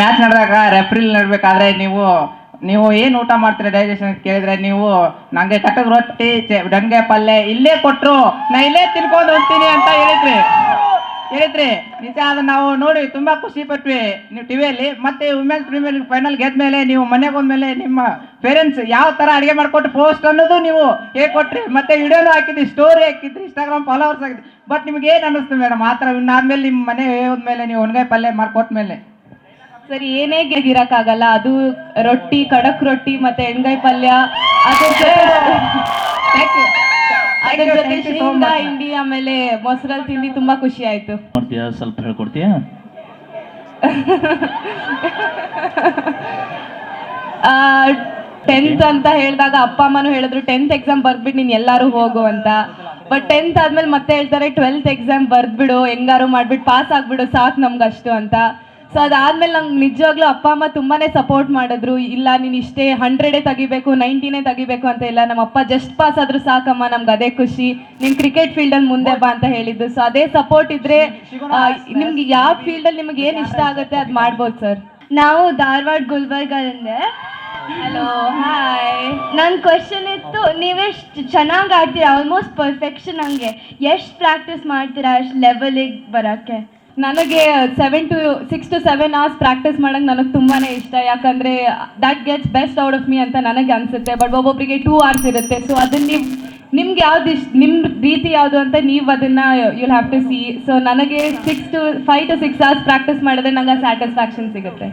Match ನಡೆದಾಗ referral ನಡ್ಬೇಕಾದ್ರೆ ನೀವು ನೀವು ಏನು ಊಟ ಮಾಡ್ತೀರಿ ಡೈಜೆಷನ್ ಕೇಳಿದ್ರೆ ನೀವು, ನಂಗೆ ಕಟ್ಟದ ರೊಟ್ಟಿ ಡಂಗೆ ಪಲ್ಯ ಇಲ್ಲೇ ಕೊಟ್ರು, ನಾ ಇಲ್ಲೇ ತಿನ್ಕೊಂಡು ಹೋಗ್ತೀನಿ ಅಂತ ಹೇಳಿದ್ರಿ. ಹೇಳಿದ್ರಿ. ನಿಜ ಅದನ್ನ ನಾವು ನೋಡಿ ತುಂಬಾ ಖುಷಿ ಪಟ್ವಿ. ನೀವು ಟಿವಿಯಲ್ಲಿ ಮತ್ತೆ ವುಮೆನ್ಸ್ ಪ್ರೀಮಿಯರ್ ಲೀಗ್ ಫೈನಲ್ ಗೆದ್ಮೇಲೆ ನೀವು ಮನೆಗೆ ಹೋದ್ಮೇಲೆ ನಿಮ್ಮ ಪೇರೆಂಟ್ಸ್ ಯಾವ ತರ ಅಡಿಗೆ ಮಾಡ್ಕೊಟ್ಟು ಪೋಸ್ಟ್ ಅನ್ನೋದು ನೀವು ಹೇಗೆ ಕೊಟ್ರಿ, ಮತ್ತೆ ವಿಡಿಯೋನು ಹಾಕಿದ್ರಿ ಸ್ಟೋರಿ ಹಾಕಿದ್ರಿ ಇನ್ಸ್ಟಾಗ್ರಾಮ್ ಫಾಲೋವರ್ಸ್ ಆಗಿದ್ರಿ ಬಟ್ ನಿಮ್ಗೆ ಏನ್ ಅನಿಸ್ತು ಮೇಡಮ್ ಆ ಥರ ಇನ್ನಾದ್ಮೇಲೆ ನಿಮ್ಮ ಮನೆ ಹೋದ್ಮೇಲೆ ನೀವು ಒಣಗಾಯಿ ಪಲ್ಯ ಮಾಡ್ಕೊಟ್ಮೇಲೆ. ಸರಿ ಏನೇ ಗೆಗಿರಕ್ಕಾಗಲ್ಲ ಅದು ರೊಟ್ಟಿ ಕಡಕ್ ರೊಟ್ಟಿ ಮತ್ತೆ ಎಣ್ಗಾಯಿ ಪಲ್ಯ. ಅದ್ರ ಜೊತೆ ಶೇಂಗಾ ಹಿಂಡಿ ಆಮೇಲೆ ಮೊಸರಲ್ ತಿಂಡಿ ತುಂಬಾ ಖುಷಿ ಆಯ್ತು. ಮಾಡ್ತೀಯಾ ಸ್ವಲ್ಪ ಹೇಳ್ಕೊಡ್ತೀಯಾ? ಟೆಂತ್ ಅಂತ ಹೇಳಿದಾಗ ಅಪ್ಪ ಅಮ್ಮನು ಹೇಳಿದ್ರು ಟೆಂತ್ ಎಕ್ಸಾಮ್ ಬರ್ದ್ಬಿಟ್ಟು ನೀನ್ ಎಲ್ಲಾರು ಹೋಗು ಅಂತ. ಬಟ್ ಟೆಂತ್ ಆದ್ಮೇಲೆ ಮತ್ತೆ ಹೇಳ್ತಾರೆ ಟ್ವೆಲ್ತ್ ಎಕ್ಸಾಮ್ ಬರ್ದ್ಬಿಡು ಹೆಂಗಾರು ಮಾಡ್ಬಿಟ್ಟು ಪಾಸ್ ಆಗ್ಬಿಡು ಸಾಕು ನಮ್ಗಷ್ಟು ಅಂತ. ಸೊ ಅದಾದ್ಮೇಲೆ ನಂಗೆ ನಿಜವಾಗ್ಲೂ ಅಪ್ಪ, ಅಮ್ಮ ತುಂಬಾನೇ ಸಪೋರ್ಟ್ ಮಾಡಿದ್ರು. ಇಲ್ಲ, ನೀನು ಇಷ್ಟೇ ಹಂಡ್ರೆಡೇ ತೆಗಿಬೇಕು ನೈಂಟಿನೇ ತೆಗಿಬೇಕು ಅಂತ ಇಲ್ಲ. ನಮ್ಮ ಅಪ್ಪ ಜಸ್ಟ್ ಪಾಸ್ ಆದ್ರೂ ಸಾಕಮ್ಮ, ನಮ್ಗೆ ಅದೇ ಖುಷಿ. ನೀನು ಕ್ರಿಕೆಟ್ ಫೀಲ್ಡಲ್ಲಿ ಮುಂದೆ ಬಾ ಅಂತ ಹೇಳಿದ್ದು. ಸೊ ಅದೇ ಸಪೋರ್ಟ್ ಇದ್ರೆ ನಿಮ್ಗೆ ಯಾವ ಫೀಲ್ಡಲ್ಲಿ ನಿಮ್ಗೆ ಏನು ಇಷ್ಟ ಆಗುತ್ತೆ ಅದು ಮಾಡ್ಬೋದು ಸರ್ ನಾವು ಧಾರವಾಡ ಗುಲ್ಬರ್ಗದಿಂದ ಹಲೋ ಹಾಯ್ ನನ್ನ ಕ್ವಶನ್ ಇತ್ತು, ನೀವೆಷ್ಟು ಚೆನ್ನಾಗಿ ಆಡ್ತೀರಾ? ಆಲ್ಮೋಸ್ಟ್ ಪರ್ಫೆಕ್ಷನ್ ಹಂಗೆ. ಎಷ್ಟು ಪ್ರಾಕ್ಟೀಸ್ ಮಾಡ್ತೀರಾ? ಅಷ್ಟು ಲೆವೆಲಿಗೆ ಬರೋಕ್ಕೆ? ನನಗೆ seven to six to seven hours practice ಮಾಡೋಕೆ ನನಗೆ ತುಂಬಾ ಇಷ್ಟ. ಯಾಕಂದರೆ that gets best out of me ಅಂತ ನನಗೆ ಅನಿಸುತ್ತೆ. ಬಟ್ ಒಬ್ಬೊಬ್ಬರಿಗೆ ಟೂ ಅವರ್ಸ್ ಇರುತ್ತೆ. ಸೊ ಅದನ್ನ ನೀವು, ನಿಮ್ಗೆ ಯಾವ್ದು ಇಷ್ಟ ನಿಮ್ಮ ರೀತಿ ಯಾವುದು ಅಂತ ನೀವು ಅದನ್ನು you'll have to see so ನನಗೆ six to five to six hours practice ಮಾಡಿದ್ರೆ ನಂಗೆ ಸ್ಯಾಟಿಸ್ಫ್ಯಾಕ್ಷನ್ ಸಿಗುತ್ತೆ.